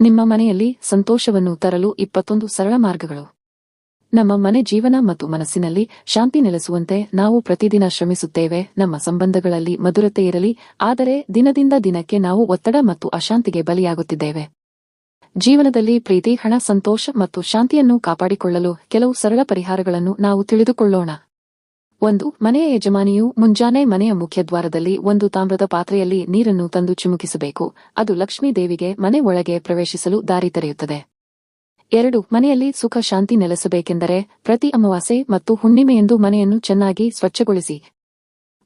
ನಿಮ್ಮ ಮನೆಯಲ್ಲಿ ಸಂತೋಷವನ್ನು ತರಲು ಇಪ್ಪತ್ತೊಂದು ಸರಳ ಮಾರ್ಗಗಳು. ನಮ್ಮ ಮನೆ ಜೀವನ ಮತ್ತು ಮನಸ್ಸಿನಲ್ಲಿ ಶಾಂತಿ ನೆಲೆಸುವಂತೆ ನಾವು ಪ್ರತಿದಿನ ಶ್ರಮಿಸುತ್ತೇವೆ. ನಮ್ಮ ಸಂಬಂಧಗಳಲ್ಲಿ ಮಧುರತೆ ಇರಲಿ, ಆದರೆ ದಿನದಿಂದ ದಿನಕ್ಕೆ ನಾವು ಒತ್ತಡ ಮತ್ತು ಅಶಾಂತಿಗೆ ಬಲಿಯಾಗುತ್ತಿದ್ದೇವೆ. ಜೀವನದಲ್ಲಿ ಪ್ರೀತಿ, ಹಣ, ಸಂತೋಷ ಮತ್ತು ಶಾಂತಿಯನ್ನು ಕಾಪಾಡಿಕೊಳ್ಳಲು ಕೆಲವು ಸರಳ ಪರಿಹಾರಗಳನ್ನು ನಾವು ತಿಳಿದುಕೊಳ್ಳೋಣ. ಒಂದು, ಮನೆಯ ಯಜಮಾನಿಯು ಮುಂಜಾನೆ ಮನೆಯ ಮುಖ್ಯದ್ವಾರದಲ್ಲಿ ಒಂದು ತಾಮ್ರದ ಪಾತ್ರೆಯಲ್ಲಿ ನೀರನ್ನು ತಂದು ಚಿಮುಕಿಸಬೇಕು. ಅದು ಲಕ್ಷ್ಮೀ ದೇವಿಗೆ ಮನೆ ಒಳಗೆ ಪ್ರವೇಶಿಸಲು ದಾರಿ ತೆರೆಯುತ್ತದೆ. ಎರಡು, ಮನೆಯಲ್ಲಿ ಸುಖ ಶಾಂತಿ ನೆಲೆಸಬೇಕೆಂದರೆ ಪ್ರತಿ ಅಮಾವಾಸ್ಯೆ ಮತ್ತು ಹುಣ್ಣಿಮೆಯೆಂದು ಮನೆಯನ್ನು ಚೆನ್ನಾಗಿ ಸ್ವಚ್ಛಗೊಳಿಸಿ.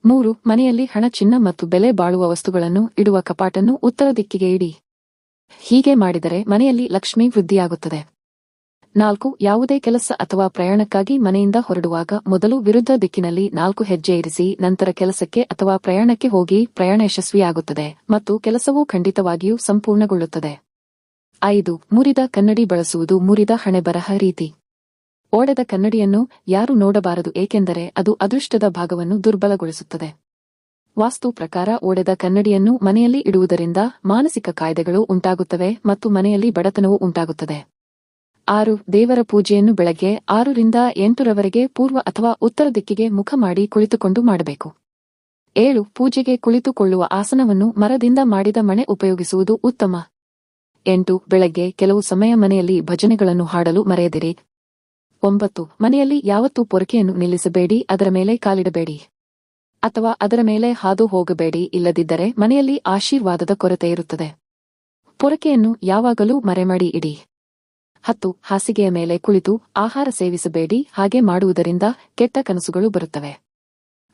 ಮೂರು, ಮನೆಯಲ್ಲಿ ಹಣ ಚಿನ್ನ ಮತ್ತು ಬೆಲೆ ಬಾಳುವ ವಸ್ತುಗಳನ್ನು ಇಡುವ ಕಪಾಟನ್ನು ಉತ್ತರ ದಿಕ್ಕಿಗೆ ಇಡಿ. ಹೀಗೆ ಮಾಡಿದರೆ ಮನೆಯಲ್ಲಿ ಲಕ್ಷ್ಮಿ ವೃದ್ಧಿಯಾಗುತ್ತದೆ. ನಾಲ್ಕು, ಯಾವುದೇ ಕೆಲಸ ಅಥವಾ ಪ್ರಯಾಣಕ್ಕಾಗಿ ಮನೆಯಿಂದ ಹೊರಡುವಾಗ ಮೊದಲು ವಿರುದ್ಧ ದಿಕ್ಕಿನಲ್ಲಿ ನಾಲ್ಕು ಹೆಜ್ಜೆ ಇರಿಸಿ, ನಂತರ ಕೆಲಸಕ್ಕೆ ಅಥವಾ ಪ್ರಯಾಣಕ್ಕೆ ಹೋಗಿ ಪ್ರಯಾಣ ಯಶಸ್ವಿಯಾಗುತ್ತದೆ ಮತ್ತು ಕೆಲಸವು ಖಂಡಿತವಾಗಿಯೂ ಸಂಪೂರ್ಣಗೊಳ್ಳುತ್ತದೆ. ಐದು, ಮುರಿದ ಕನ್ನಡಿ ಬಳಸುವುದು ಮುರಿದ ಹಣೆಬರಹ ರೀತಿ. ಓಡದ ಕನ್ನಡಿಯನ್ನು ಯಾರು ನೋಡಬಾರದು, ಏಕೆಂದರೆ ಅದು ಅದೃಷ್ಟದ ಭಾಗವನ್ನು ದುರ್ಬಲಗೊಳಿಸುತ್ತದೆ. ವಾಸ್ತು ಪ್ರಕಾರ ಓಡೆದ ಕನ್ನಡಿಯನ್ನು ಮನೆಯಲ್ಲಿ ಇಡುವುದರಿಂದ ಮಾನಸಿಕ ಕಾಯ್ದೆಗಳು ಉಂಟಾಗುತ್ತವೆ ಮತ್ತು ಮನೆಯಲ್ಲಿ ಬಡತನವು ಉಂಟಾಗುತ್ತದೆ. ಆರು, ದೇವರ ಪೂಜೆಯನ್ನು ಬೆಳಗ್ಗೆ ಆರರಿಂದ ಎಂಟರವರೆಗೆ ಪೂರ್ವ ಅಥವಾ ಉತ್ತರ ದಿಕ್ಕಿಗೆ ಮುಖ ಮಾಡಿ ಕುಳಿತುಕೊಂಡು ಮಾಡಬೇಕು. ಏಳು, ಪೂಜೆಗೆ ಕುಳಿತುಕೊಳ್ಳುವ ಆಸನವನ್ನು ಮರದಿಂದ ಮಾಡಿದ ಮಣೆ ಉಪಯೋಗಿಸುವುದು ಉತ್ತಮ. ಎಂಟು, ಬೆಳಗ್ಗೆ ಕೆಲವು ಸಮಯ ಮನೆಯಲ್ಲಿ ಭಜನೆಗಳನ್ನು ಹಾಡಲು ಮರೆಯದಿರಿ. ಒಂಬತ್ತು, ಮನೆಯಲ್ಲಿ ಯಾವತ್ತೂ ಪೊರಕೆಯನ್ನು ನಿಲ್ಲಿಸಬೇಡಿ, ಅದರ ಮೇಲೆ ಕಾಲಿಡಬೇಡಿ. ಅಥವಾ ಅದರ ಮೇಲೆ ಹಾದು ಹೋಗಬೇಡಿ, ಇಲ್ಲದಿದ್ದರೆ ಮನೆಯಲ್ಲಿ ಆಶೀರ್ವಾದದ ಕೊರತೆ ಇರುತ್ತದೆ. ಪೊರಕೆಯನ್ನು ಯಾವಾಗಲೂ ಮರೆಮಾಡಿ ಇಡಿ. ಹತ್ತು ಹಾಸಿಗೆಯ ಮೇಲೆ ಕುಳಿತು ಆಹಾರ ಸೇವಿಸಬೇಡಿ, ಹಾಗೆ ಮಾಡುವುದರಿಂದ ಕೆಟ್ಟ ಕನಸುಗಳು ಬರುತ್ತವೆ.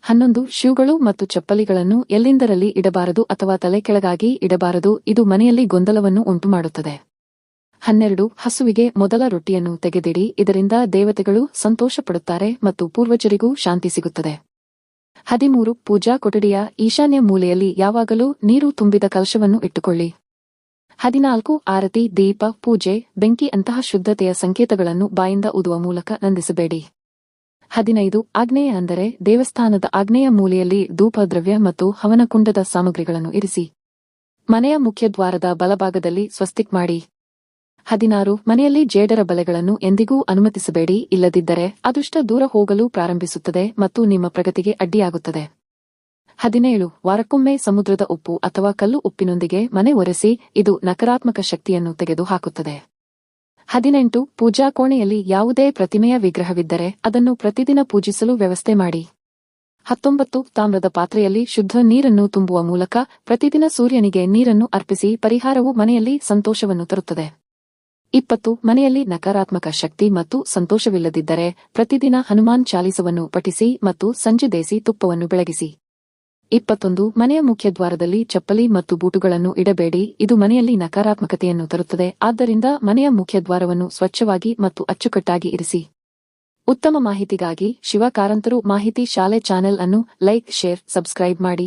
ಹನ್ನೊಂದು, ಶೂಗಳು ಮತ್ತು ಚಪ್ಪಲಿಗಳನ್ನು ಎಲ್ಲಿಂದರಲ್ಲಿ ಇಡಬಾರದು ಅಥವಾ ತಲೆ ಕೆಳಗಾಗಿ ಇಡಬಾರದು, ಇದು ಮನೆಯಲ್ಲಿ ಗೊಂದಲವನ್ನು ಉಂಟುಮಾಡುತ್ತದೆ. ಹನ್ನೆರಡು, ಹಸುವಿಗೆ ಮೊದಲ ರೊಟ್ಟಿಯನ್ನು ತೆಗೆದಿಡಿ, ಇದರಿಂದ ದೇವತೆಗಳು ಸಂತೋಷಪಡುತ್ತಾರೆ ಮತ್ತು ಪೂರ್ವಜರಿಗೂ ಶಾಂತಿ ಸಿಗುತ್ತದೆ. ಹದಿಮೂರು, ಪೂಜಾ ಕೊಠಡಿಯ ಈಶಾನ್ಯ ಮೂಲೆಯಲ್ಲಿ ಯಾವಾಗಲೂ ನೀರು ತುಂಬಿದ ಕಲಶವನ್ನು ಇಟ್ಟುಕೊಳ್ಳಿ. ಹದಿನಾಲ್ಕು, ಆರತಿ, ದೀಪ, ಪೂಜೆ, ಬೆಂಕಿ ಅಂತಹ ಶುದ್ಧತೆಯ ಸಂಕೇತಗಳನ್ನು ಬಾಯಿಂದ ಊದುವ ಮೂಲಕ ನಂದಿಸಬೇಡಿ. ಹದಿನೈದು ಆಗ್ನೇಯ ಅಂದರೆ ದೇವಸ್ಥಾನದ ಆಗ್ನೇಯ ಮೂಲೆಯಲ್ಲಿ ಧೂಪದ್ರವ್ಯ ಮತ್ತು ಹವನಕುಂಡದ ಸಾಮಗ್ರಿಗಳನ್ನು ಇರಿಸಿ. ಮನೆಯ ಮುಖ್ಯದ್ವಾರದ ಬಲಭಾಗದಲ್ಲಿ ಸ್ವಸ್ತಿಕ್ ಮಾಡಿ. ಹದಿನಾರು, ಮನೆಯಲ್ಲಿ ಜೇಡರ ಬಲೆಗಳನ್ನು ಎಂದಿಗೂ ಅನುಮತಿಸಬೇಡಿ, ಇಲ್ಲದಿದ್ದರೆ ಅದೃಷ್ಟ ದೂರ ಹೋಗಲು ಪ್ರಾರಂಭಿಸುತ್ತದೆ ಮತ್ತು ನಿಮ್ಮ ಪ್ರಗತಿಗೆ ಅಡ್ಡಿಯಾಗುತ್ತದೆ. ಹದಿನೇಳು, ವಾರಕ್ಕೊಮ್ಮೆ ಸಮುದ್ರದ ಉಪ್ಪು ಅಥವಾ ಕಲ್ಲು ಉಪ್ಪಿನೊಂದಿಗೆ ಮನೆ ಒರೆಸಿ ಇದು ನಕಾರಾತ್ಮಕ ಶಕ್ತಿಯನ್ನು ತೆಗೆದುಹಾಕುತ್ತದೆ. ಹದಿನೆಂಟು, ಪೂಜಾ ಕೋಣೆಯಲ್ಲಿ ಯಾವುದೇ ಪ್ರತಿಮೆಯ ವಿಗ್ರಹವಿದ್ದರೆ ಅದನ್ನು ಪ್ರತಿದಿನ ಪೂಜಿಸಲು ವ್ಯವಸ್ಥೆ ಮಾಡಿ. ಹತ್ತೊಂಬತ್ತು, ತಾಮ್ರದ ಪಾತ್ರೆಯಲ್ಲಿ ಶುದ್ಧ ನೀರನ್ನು ತುಂಬುವ ಮೂಲಕ ಪ್ರತಿದಿನ ಸೂರ್ಯನಿಗೆ ನೀರನ್ನು ಅರ್ಪಿಸಿ ಪರಿಹಾರವು ಮನೆಯಲ್ಲಿ ಸಂತೋಷವನ್ನು ತರುತ್ತದೆ. ಇಪ್ಪತ್ತು, ಮನೆಯಲ್ಲಿ ನಕಾರಾತ್ಮಕ ಶಕ್ತಿ ಮತ್ತು ಸಂತೋಷವಿಲ್ಲದಿದ್ದರೆ ಪ್ರತಿದಿನ ಹನುಮಾನ್ ಚಾಲಿಸವನ್ನು ಪಠಿಸಿ ಮತ್ತು ಸಂಜೆ ದೇಸಿ ತುಪ್ಪವನ್ನು ಬೆಳಗಿಸಿ. ಇಪ್ಪತ್ತೊಂದು, ಮನೆಯ ಮುಖ್ಯದ್ವಾರದಲ್ಲಿ ಚಪ್ಪಲಿ ಮತ್ತು ಬೂಟುಗಳನ್ನು ಇಡಬೇಡಿ. ಇದು ಮನೆಯಲ್ಲಿ ನಕಾರಾತ್ಮಕತೆಯನ್ನು ತರುತ್ತದೆ. ಆದ್ದರಿಂದ ಮನೆಯ ಮುಖ್ಯದ್ವಾರವನ್ನು ಸ್ವಚ್ಛವಾಗಿ ಮತ್ತು ಅಚ್ಚುಕಟ್ಟಾಗಿ ಇರಿಸಿ. ಉತ್ತಮ ಮಾಹಿತಿಗಾಗಿ ಶಿವಕಾರಂತರು ಮಾಹಿತಿ ಶಾಲೆ ಚಾನೆಲ್ ಅನ್ನು ಲೈಕ್, ಶೇರ್, ಸಬ್ಸ್ಕ್ರೈಬ್ ಮಾಡಿ.